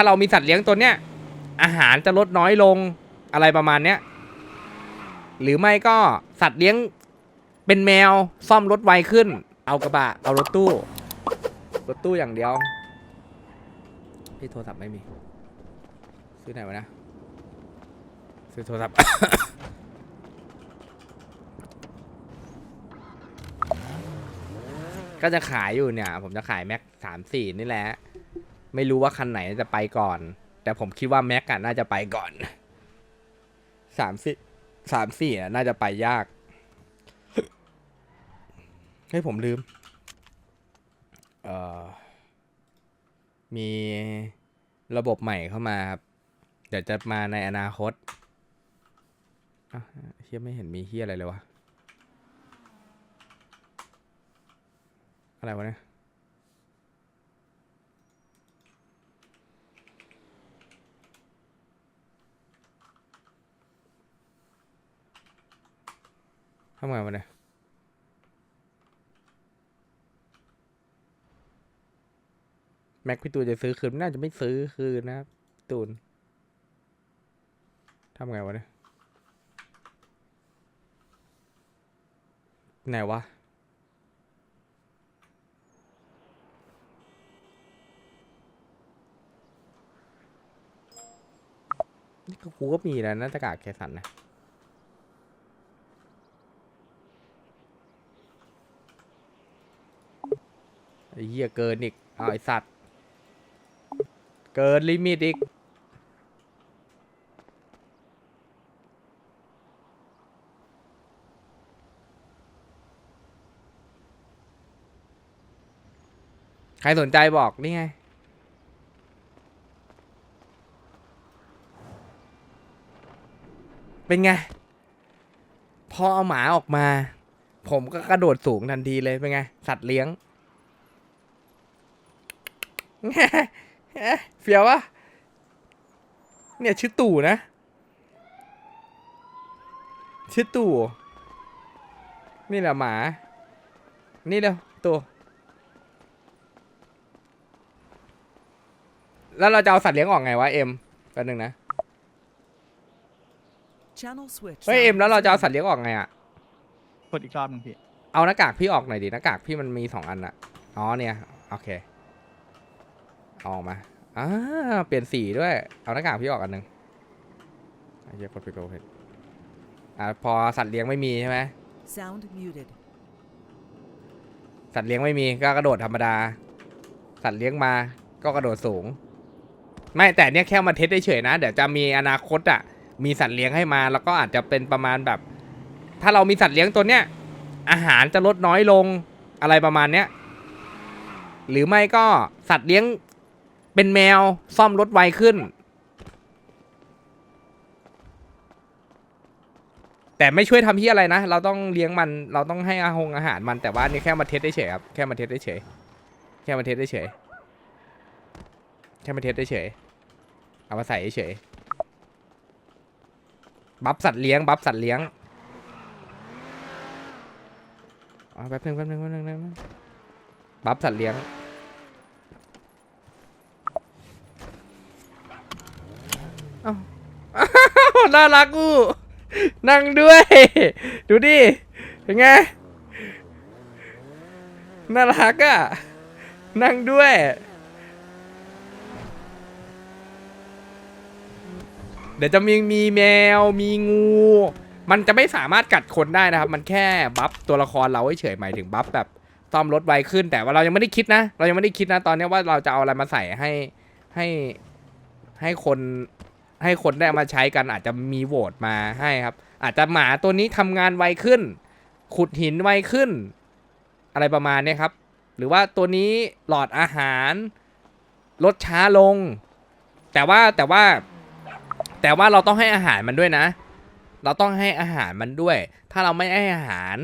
ถ้าเรามีสัตว์เลี้ยงตัวเนี้ยอาหารจะลดน้อยลงอะไรประมาณเนี้ยหรือไม่ก็สัตว์เลี้ยงเป็นแมวซ่อมรถไวขึ้น เอากระบะ เอารถตู้ รถตู้อย่างเดียว พี่โทรศัพท์ไม่มี ซื้อไหนวะนะ ซื้อโทรศัพท์ ก็จะขายอยู่เนี่ย ผมจะขายแม็กสามสี่นี่แหละ ไม่รู้ว่าคันไหนจะไปก่อน แต่ผมคิดว่าแม็กอะน่าจะไปก่อนสามสี่สามสี่น่าจะไปยากให้ยผมลืม เอ่อ มีระบบใหม่เข้ามาครับ เดี๋ยวจะมาในอนาคตเฮียไม่เห็นมีเฮียอะไรเลยวะ อะไรวะเนี่ย ทำไงวะเนี่ยแม็กพี่ตูนจะซื้อคืนน่าจะไม่ซื้อคืนนะครับตูนทำไงวะเนี่ยไหนวะนี่กูก็มีนะหน้ากากแคสันนะ เหี้ยเกินอีกเอาไอสัตว์ เกินลิมิตอีก ใครสนใจบอกนี่ไงเป็นไง พอเอาหมาออกมา ผมก็กระโดดสูงทันทีเลยเป็นไง สัตว์เลี้ยง เฟียววะเนี่ยชื่อตู่นะ ชื่อตู่ นี่แหละหมา นี่เร็วตู่แล้วเราจะเอาสัตว์เลี้ยงออกไงวะเอ็มแป๊บนึงนะ Channel switch. เฮ้ยเอ็มแล้วเราจะเอาสัตว์เลี้ยงออกไงอะกดอีกรอบหนึงพี่ เอาหน้ากากพี่ออกหน่อยดิหน้ากากพี่มันมีสองอันอะอ๋อเนี่ย โอเค เอาออกมาอ่าเปลี่ยนสีด้วย เอาหน้ากากพี่ออกอันหนึ่งไอ้เหี้ยกดไปโกเพชอ่าพอสัตว์เลี้ยงไม่มีใช่ไหม Sound muted. สัตว์เลี้ยงไม่มีก็กระโดดธรรมดา สัตว์เลี้ยงมาก็กระโดดสูง ไม่แต่เนี่ยแค่มาเทสเฉยๆนะ เดี๋ยวจะมีอนาคตอะ มีสัตว์เลี้ยงให้มา แล้วก็อาจจะเป็นประมาณแบบ ถ้าเรามีสัตว์เลี้ยงตัวเนี้ย อาหารจะลดน้อยลงอะไรประมาณเนี้ย หรือไม่ก็สัตว์เลี้ยง เป็นแมวซ่อมรถไวขึ้น แต่ไม่ช่วยทำที่อะไรนะ เราต้องเลี้ยงมันเราต้องให้อาหงอาหารมันแต่ว่านี่แค่มาเทสได้เฉยครับแค่มาเทสได้เฉยแค่มาเทสได้เฉยแค่มาเทสได้เฉยเอามาใส่เฉยบัฟสัตว์เลี้ยงบัฟสัตว์เลี้ยงอ๋อแป๊บนึงแป๊บนึงแป๊บนึงแป๊บนึงบัฟสัตว์เลี้ยง เอ้า น่ารักกู นั่งด้วย ดูดิเป็นไง น่ารักอะ่ะ นั่งด้วย เดี๋ยวจะมีมีแมวมีงู มันจะไม่สามารถกัดคนได้นะครับ มันแค่บัฟตัวละครเราเฉยๆหมายถึงบัฟแบบซ่อมรถไวขึ้น แต่ว่าเรายังไม่ได้คิดนะ เรายังไม่ได้คิดนะตอนนี้ว่าเราจะเอาอะไรมาใส่ให้ให้ให้คน ให้คนได้มาใช้กันอาจจะมีโหวตมาให้ครับ อาจจะหมาตัวนี้ทำงานไวขึ้น ขุดหินไวขึ้น อะไรประมาณนี้ครับ หรือว่าตัวนี้หลอดอาหาร ลดช้าลง แต่ว่าแต่ว่า แต่ว่าเราต้องให้อาหารมันด้วยนะ เราต้องให้อาหารมันด้วย ถ้าเราไม่ให้อาหาร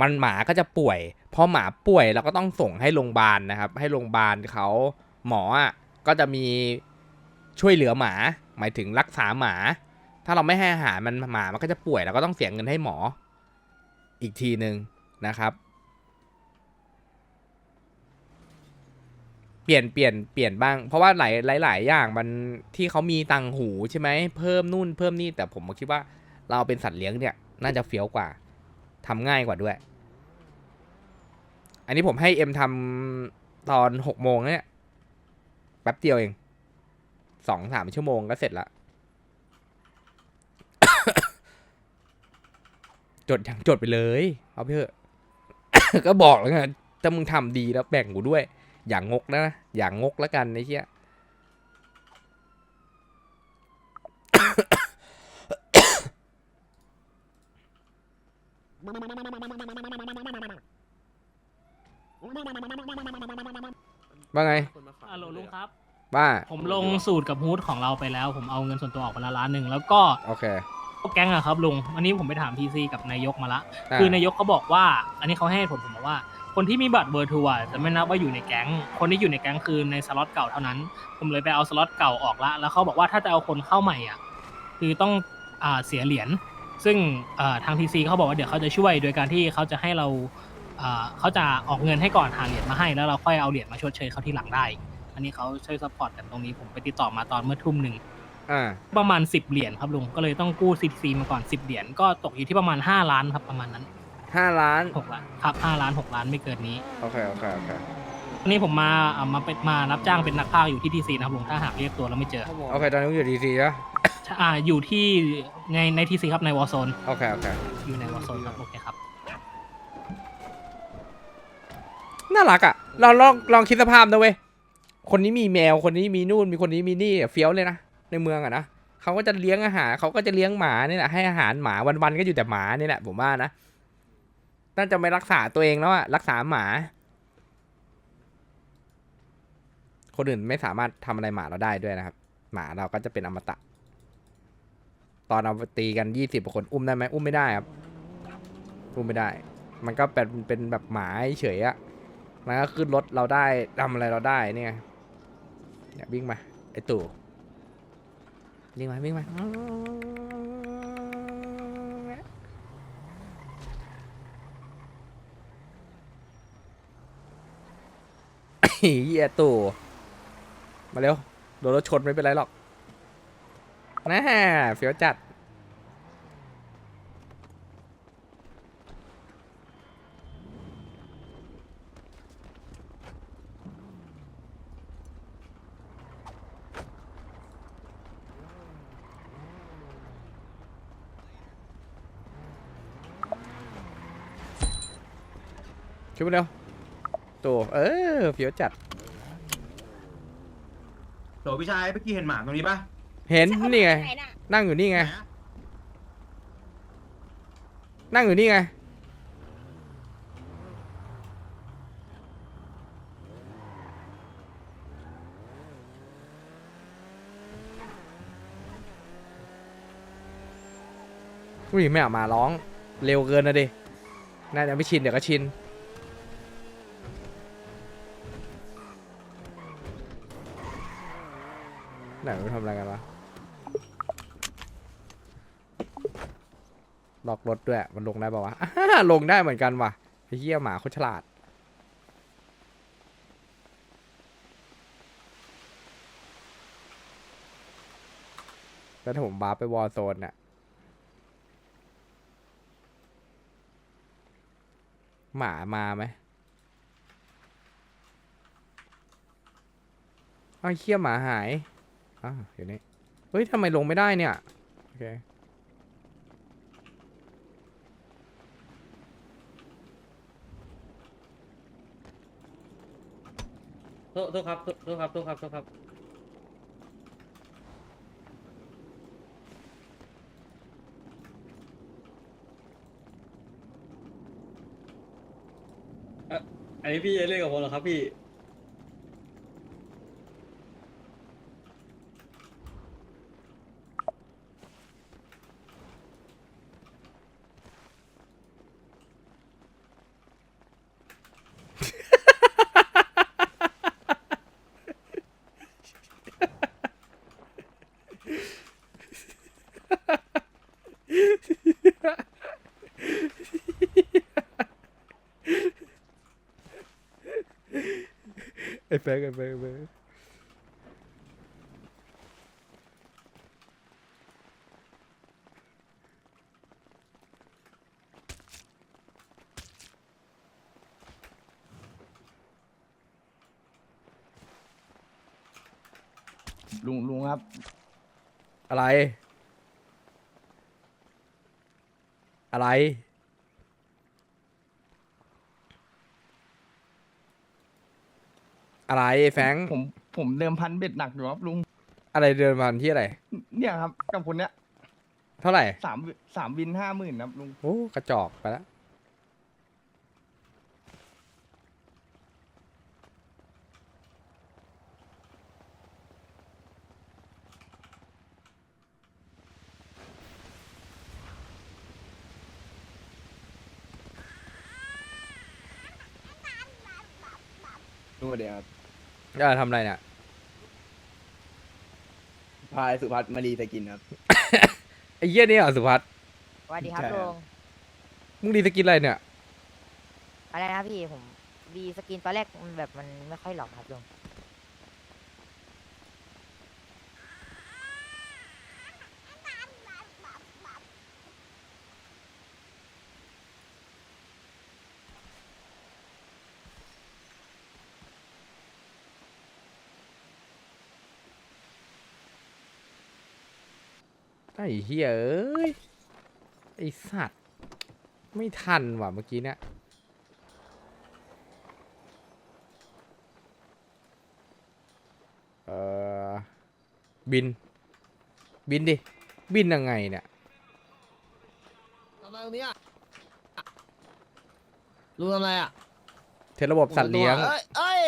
มันหมาก็จะป่วยพอหมาป่วยเราก็ต้องส่งให้โรงพยาบาลนะครับ ให้โรงพยาบาลเขาหมออะก็จะมี ช่วยเหลือหมา หมายถึงรักษาหมา ถ้าเราไม่ให้อาหารมันหมามันก็จะป่วยเราก็ต้องเสียเงินให้หมอ อีกทีหนึ่งนะครับมปลี่ยนเปลี่ยนเปลี่ยนบ้าง เพราะว่าหลายหลายหลายอย่างมันที่เขามีตังหูใช่ไหมเพิ่มนู่นเพิ่มนี่แต่ผมคิดว่าเราเป็นสัตว์เลี้ยงเนี่ย น่าจะเฟี้ยวกว่าทำง่ายกว่าด้วย อันนี้ผมให้เอ็มทำตอนหกโมงเนี่ยแป๊บเดียวเอง สองสามชั่วโมงก็เสร็จละ จดย่างจดไปเลย เอาไปเถอะ ก็บอกแล้วไงถ้ามึงทำดีแล้วแบ่งกูด้วย อย่างงกนะ อย่างงกแล้วกันไอ้เชี่ยว่าไงฮัลโหลลุงครับ ว่าผมลงสูตรกับฮูดของเราไปแล้ว ผมเอาเงินส่วนตัวออกไปละล้านหนึ่งแล้วก็โอเคแก๊งอะครับลุง อันนี้ผมไปถามพีซีกับนายกมาละอ่าคือนายกเขาบอกว่า อันนี้เขาให้เหตุผลผมบอกว่า คนที่มีบัตรเบอร์ทัวร์จะไม่นับว่าอยู่ในแก๊ง คนที่อยู่ในแก๊งคือในสล็อตเก่าเท่านั้น ผมเลยไปเอาสล็อตเก่าออกละ แล้วเขาบอกว่าถ้าจะเอาคนเข้าใหม่อะ คือต้องอ่าเสียเหรียญ ซึ่งอ่าทางทีซีเขาบอกว่าเดี๋ยวเขาจะช่วยโดยการที่เขาจะให้เราอ่าเขาจะออกเงินให้ก่อนหาเหรียญมาให้ แล้วเราค่อยเอาเหรียญมาชดเชยเขาที่หลังได้อั นนี้เขาช่วยซัพพอร์ตกันตรงนี้ผมไปติดต่อมาตอนเมื่อทุ่มหนึ่งอ่า ประมาณ10เหรียญครับลุงก็เลยต้องกู้ซีซีมาก่อน10เหรียญก็ตกอยู่ที่ประมาณ5ล้านครับประมาณนั้นห้าล้าน6ล้านครับ5ล้าน6ล้านไม่เกินนี้โอเค โอเค โอเค วันนี้ผมมาอ่ามาเป็นมารับจ้างเป็นนักพากย์อยู่ที่ทีซีนะครับลุงถ้าหากเรียกตัวแล้วไม่เจอโอเค ตอนนี้กูอยู่ดีซีแล้วอ่าอยู่ที่ในในทีซีครับในวอร์โซนโอเค โอเค อยู่ในวอร์โซนครับโอเคครับ น่ารักอะ เราลองลองคิดสภาพนะเว้ย คนนี้มีแมวคนนี้มีนู่นมีคนนี้มีนี่เฟี้ยวเลยนะในเมืองอะนะเขาก็จะเลี้ยงอาหารเขาก็จะเลี้ยงหมานี่แหละให้อาหารหมาวันๆก็อยู่แต่หมานี่แหละผมว่านะน่าจะไม่รักษาตัวเองแล้วอะรักษาหมา คนอื่นไม่สามารถทำอะไรหมาเราได้ด้วยนะครับ หมาเราก็จะเป็นอมตะ ตอนเอาตีกันยี่สิบคนอุ้มได้ไหมอุ้มไม่ได้ครับอุ้มไม่ได้ มันก็เป็นเป็นแบบหมาเฉยอะมันก็ขึ้นรถเราได้ทำอะไรเราได้เนี่ย เนี่ยวิ่งมา ไอตู่วิ่งมาวิ่งมาเฮียตู่มาเร็ว โดนรถชนไม่เป็นไรหรอกน่าเฟี้ยวจัด ขึ้นมาเร็วตู่เออเฟี้ยวจัด โหลพี่ชายเมื่อกี้เห็นหมาตรงนี้ปะเห็นนี่ไงหนน่ะนั่งอยู่นี่ไง หนอะนั่งอยู่นี่ไง อุ้ยไม่ออกมาร้อง เร็วเกินนะดิ น่าจะไม่ชิน เดี๋ยวก็ชิน ไหนมันทำอะไรกันวะล็อกรถด้วย มันลงได้ป่าวะลงได้เหมือนกันว่ะไอ้เหี้ยหมาโคตรฉลาด แล้วถ้าผมบาร์ไปวอลโซนเนี่ย หมามาไหมไอ้เคี้ยหมาหาย อ้าวอยู่นี่ เฮ้ยทำไมลงไม่ได้เนี่ย โอเค โทษโทษครับโทษโทษครับโทษครับโทษครับอะอันนี้พี่จะเล่นกับผมเหรอครับพี่ ไอ้แฟงไอ้แฟงไอ้แฟงลุงลุงครับ อะไร อะไร อะไรไอ้แฟงผมผมเดิมพันเบ็ดหนักอยู่ครับลุง อะไรเดินมาที่อะไร เนี่ยครับกับคนเนี้ยเท่าไหร่สามวิสามวินห้าหมื่นครับลุง โอ้กระจอกไปแล้วนู่นเดียวครับ จะทำอะไรเนี่ย พายสุพัฒน์มารีสกินครับ ไอ้เหี้ยนี่เหรอสุพัฒน์สวัสดีครับใช่ครับ ลุงมึงดีสกินอะไรเนี่ย อะไรนะพี่ผมดีสกินตอนแรกมันแบบมันไม่ค่อยหลอกครับลุง ไอ้เหี้ยเอ้ย ไอ้สัตว์ ไม่ทันว่ะเมื่อกี้เนี่ยเออบิน บินดิ บินยังไงเนี่ยทำอะไรตรงนี้อะลุงทำอะไรอะเทระบบสัตว์เลี้ยง เอ้ยเอ้ย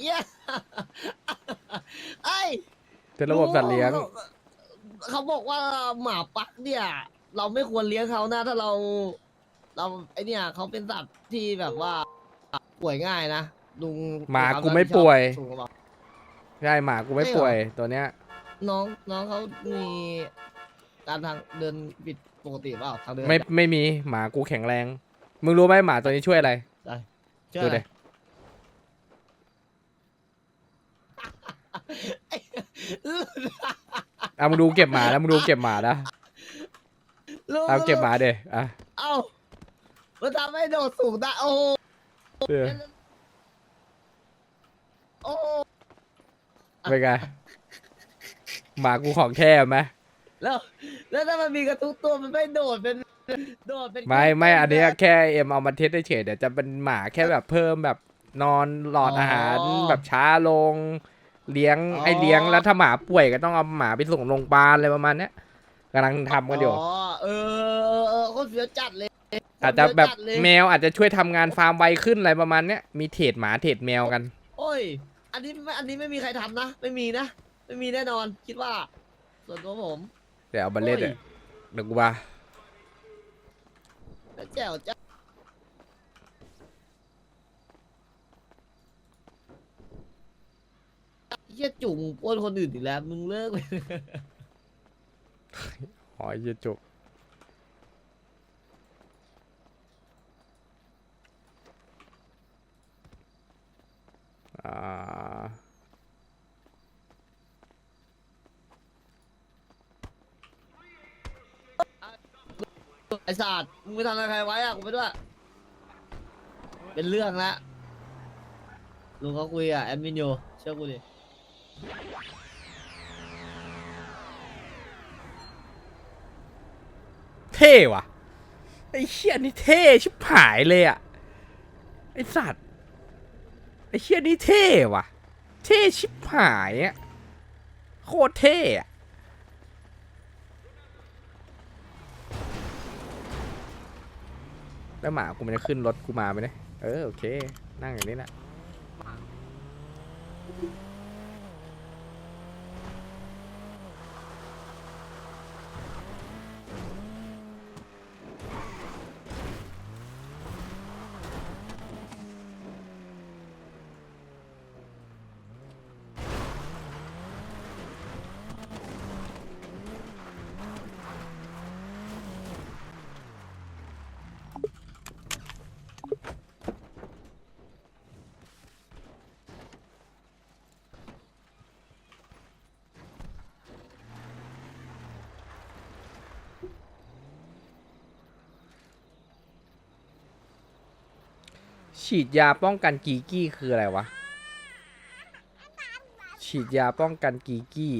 เหี้ยเอ้ยเทระบบสัตว์เลี้ยง เขาเขาบอกว่าหมาปักเนี่ย เราไม่ควรเลี้ยงเขานะ ถ้าเรา เราไอเนี่ยเขาเป็นสัตว์ที่แบบว่า ป่วยง่ายนะลุงหมาควกูไม่รับผิดชอบป่วย สูงกว่า ใช่หมากูไม่ไม่เหรอป่วยตัวเนี้ย น้องน้องเขามีการทางเดินผิดปกติเปล่าทางเดินไม่เนี่ยไม่มีหมากูแข็งแรง มึงรู้ไหมหมาตัวนี้ช่วยอะไรได้เชื่อดูอะไรดิ อะมึงดูเก็บหมาแล้วมึงดูเก็บหมานะลุงเอาเก็บหมาเด้อะเอ้ามันทำให้โดดสูงได้โอ้โหเออโอ้โหเป็นไงหมากูของแท้ไหมแล้ว แล้วถ้ามันมีกระทุกตัวมันไม่โดดเป็นโดดเป็นไม่ไม่อันเนี้ยแค่เอ็มเอามาเทสได้เฉยเดี๋ยวจะเป็นหมาแค่แบบเพิ่มแบบนอนหลอดอาหารแบบช้าลง เลี้ยงให้เลี้ยงแล้วถ้าหมาป่วยก็ต้องเอาหมาไปส่งโรงพยาบาลอะไรประมาณเนี้ยกำลังทำกันอยู่อ๋อเออเออเออโคตรเสียวจัดเลยอาจจะแบบโคตรเฟี้ยวจัดเลยแมวอาจจะช่วยทำงานฟาร์มไวขึ้นอะไรประมาณเนี้ยมีเทรดหมาเทรดแมวกัน โอ้ย อันนี้ไม่อันนี้ไม่มีใครทำนะ ไม่มีนะ ไม่มีแน่นอนคิดว่า ส่วนตัวผม เดี๋ยวเอามาเล่นเดี๋ยวเดี๋ยวกูมาแล้วแจ๋วจ้ะ เหี้ยจุ่มปล้นคนอื่นอีกแล้ว มึงเลิกเลยอ๋อไอ้เหี้ยจุกอ่า ไอ้สัตว์มึงไปทำอะไรใครไว้อะกูไปด้วยเป็นเรื่องละลุงเขาคุยอะแอดมินอยู่เชื่อกูดิ เท่ว่ะ ไอ้เชี่ยนี่เท่ชิบหายเลยอะไอ้สัตว์ไอ้เชี่ยนี่เท่ว่ะ เท่ชิบหายอะโคตรเท่อะแล้วหมากูมันจะขึ้นรถกูมาไหมเนี่ย เออ โอเค นั่งอย่างนี้แหละ ฉีดยาป้องกันกีกี้คืออะไรวะ ฉีดยาป้องกันกีกี้